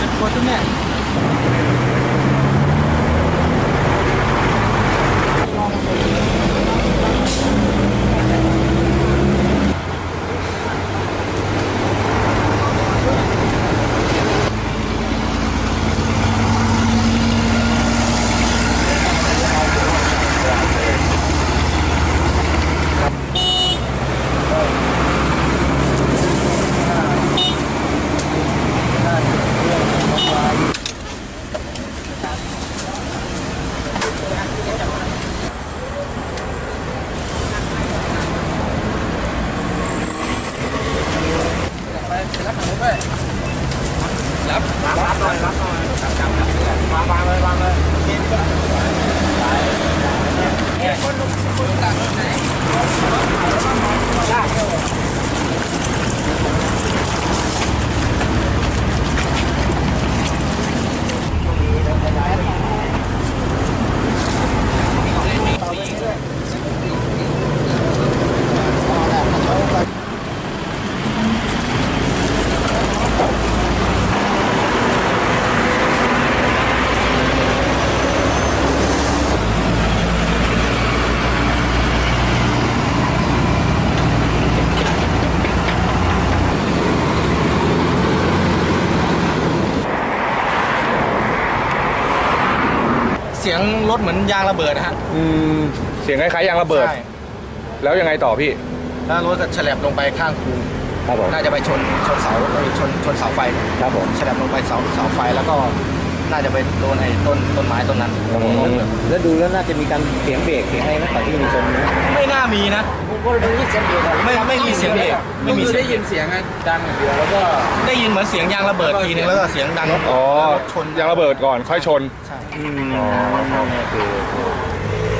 จะโคตรแม่ รับรับหน่อยรับหน่อยจับจับจับวางวางเลยวางเลยเย็นก็เนี่ยคนลุกคนต่างไหนได้ เสียงรถเหมือนยางระเบิดนะฮะอืมเสียงคล้ายๆยางระเบิด ใช่แล้วยังไงต่อพี่ แล้วรถก็ฉลับลงไปข้างคูครับผมน่าจะไปชนชนเสาเอ้ยชนชนเสาไฟครับผม ฉลับลงไปเสาเสาไฟแล้วก็ น่าจะไปโดนไอ้ต้นต้นไม้ต้นนั้นแล้วดูแล้วน่าจะมีการเสียงเบรกเสียงอะไรนะก่อนที่จะมีชนนะไม่น่ามีนะผมก็ได้ยินเสียงเบรกอะไม่ไม่มีเสียงเบรกไม่มีเสียงได้ยินเสียงอะดังอย่างเดียวแล้วก็ได้ยินเหมือนเสียงยางระเบิดทีนึงแล้วก็เสียงดังอ๋อแล้วรถชนยางระเบิดก่อนค่อยชนใช่อ๋อคือ